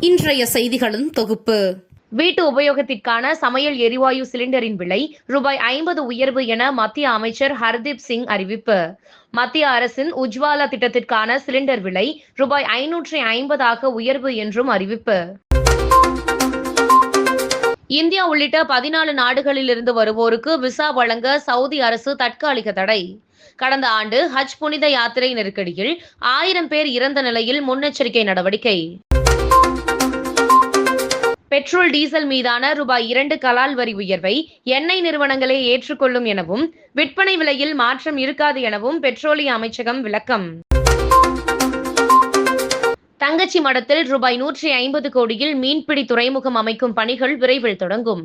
இன்றைய செய்திகளின் தொகுப்பு. வீட்டு உபயோகத்திற்கான சமையல் எரிவாயு சிலிண்டரின் விலை ரூபாய் ஐம்பது உயர்வு என மத்திய அமைச்சர் ஹர்தீப் சிங் அறிவிப்பு. மத்திய அரசின் உஜ்வாலா திட்டத்திற்கான சிலிண்டர் விலை ரூபாய் ஐநூற்றி ஐம்பதாக உயர்வு என்றும் அறிவிப்பு. இந்தியா உள்ளிட்ட பதினாலு நாடுகளிலிருந்து வருவோருக்கு விசா வழங்க சவுதி அரசு தற்காலிக தடை. கடந்த ஆண்டு ஹஜ் புனித யாத்திரை நெருக்கடியில் ஆயிரம் பேர் இறந்த நிலையில் முன்னெச்சரிக்கை நடவடிக்கை. பெட்ரோல் டீசல் மீதான ரூபாய் இரண்டு கலால் வரி உயர்வை எண்ணெய் நிறுவனங்களே ஏற்றுக்கொள்ளும் எனவும் விற்பனை விலையில் மாற்றம் இருக்காது எனவும் பெட்ரோலிய அமைச்சகம் விளக்கம். தங்கச்சி மடத்தில் ரூபாய் நூற்றி ஐம்பது கோடியில் மீன்பிடி துறைமுகம் அமைக்கும் பணிகள் விரைவில் தொடங்கும்.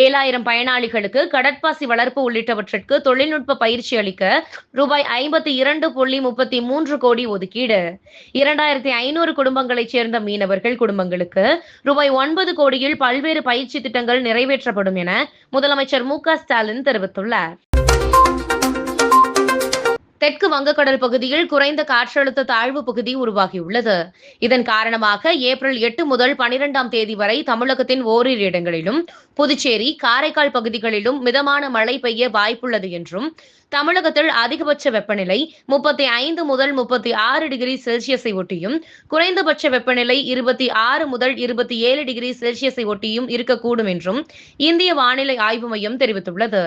ஏழாயிரம் பயனாளிகளுக்கு கடற்பாசி வளர்ப்பு உள்ளிட்டவற்றிற்கு தொழில்நுட்ப பயிற்சி அளிக்க ரூபாய் ஐம்பத்தி இரண்டு புள்ளி முப்பத்தி மூன்று கோடி ஒதுக்கீடு. இரண்டாயிரத்தி ஐநூறு குடும்பங்களைச் சேர்ந்த மீனவர்கள் குடும்பங்களுக்கு ரூபாய் ஒன்பது கோடியில் பல்வேறு பயிற்சி திட்டங்கள் நிறைவேற்றப்படும் என முதலமைச்சர் மு க ஸ்டாலின் தெரிவித்துள்ளார். தெற்கு வங்கக்கடல் பகுதியில் குறைந்த காற்றழுத்த தாழ்வு பகுதி உருவாகியுள்ளது. இதன் காரணமாக ஏப்ரல் எட்டு முதல் பனிரெண்டாம் தேதி வரை தமிழகத்தின் ஓரிரு இடங்களிலும் புதுச்சேரி காரைக்கால் பகுதிகளிலும் மிதமான மழை பெய்ய வாய்ப்புள்ளது என்றும் தமிழகத்தில் அதிகபட்ச வெப்பநிலை முப்பத்தி ஐந்து முதல் முப்பத்தி ஆறு டிகிரி செல்சியஸை ஒட்டியும் குறைந்தபட்ச வெப்பநிலை இருபத்தி ஆறு முதல் இருபத்தி ஏழு டிகிரி செல்சியஸை ஒட்டியும் இருக்கக்கூடும் என்றும் இந்திய வானிலை ஆய்வு மையம் தெரிவித்துள்ளது.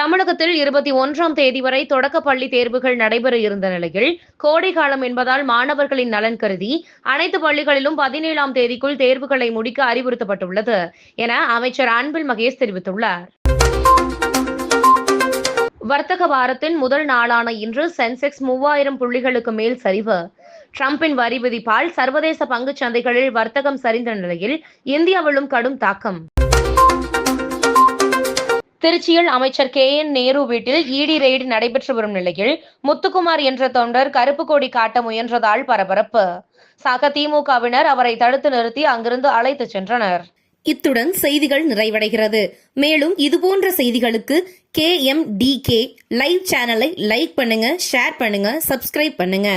தமிழகத்தில் இருபத்தி ஒன்றாம் தேதி வரை தொடக்க பள்ளி தேர்வுகள் நடைபெற இருந்த நிலையில் கோடை காலம் என்பதால் மாணவர்களின் நலன் கருதி அனைத்து பள்ளிகளிலும் பதினேழாம் தேதிக்குள் தேர்வுகளை முடிக்க அறிவுறுத்தப்பட்டுள்ளது என அமைச்சர் அன்பில் மகேஷ் தெரிவித்துள்ளார். வர்த்தக வாரத்தின் முதல் நாளான இன்று சென்செக்ஸ் மூவாயிரம் புள்ளிகளுக்கு மேல் சரிவு. டிரம்பின் வரி விதிப்பால் சர்வதேச பங்குச் சந்தைகளில் வர்த்தகம் சரிந்த நிலையில் இந்தியாவிலும் கடும் தாக்கம். திருச்சியில் அமைச்சர் கே. என். நேரு வீட்டில் இடி ரெய்டு நடைபெற்று வரும் நிலையில் முத்துக்குமார் என்ற தொண்டர் கருப்பு கொடி காட்ட முயன்றதால் பரபரப்பு. சக திமுகவினர் அவரை தடுத்து நிறுத்தி அங்கிருந்து அழைத்துச் சென்றனர். இத்துடன் செய்திகள் நிறைவடைகிறது. மேலும் இதுபோன்ற செய்திகளுக்கு K. M. T. K. Live சேனலை லைக் பண்ணுங்க ஷேர் பண்ணுங்க சப்ஸ்கிரைப் பண்ணுங்க.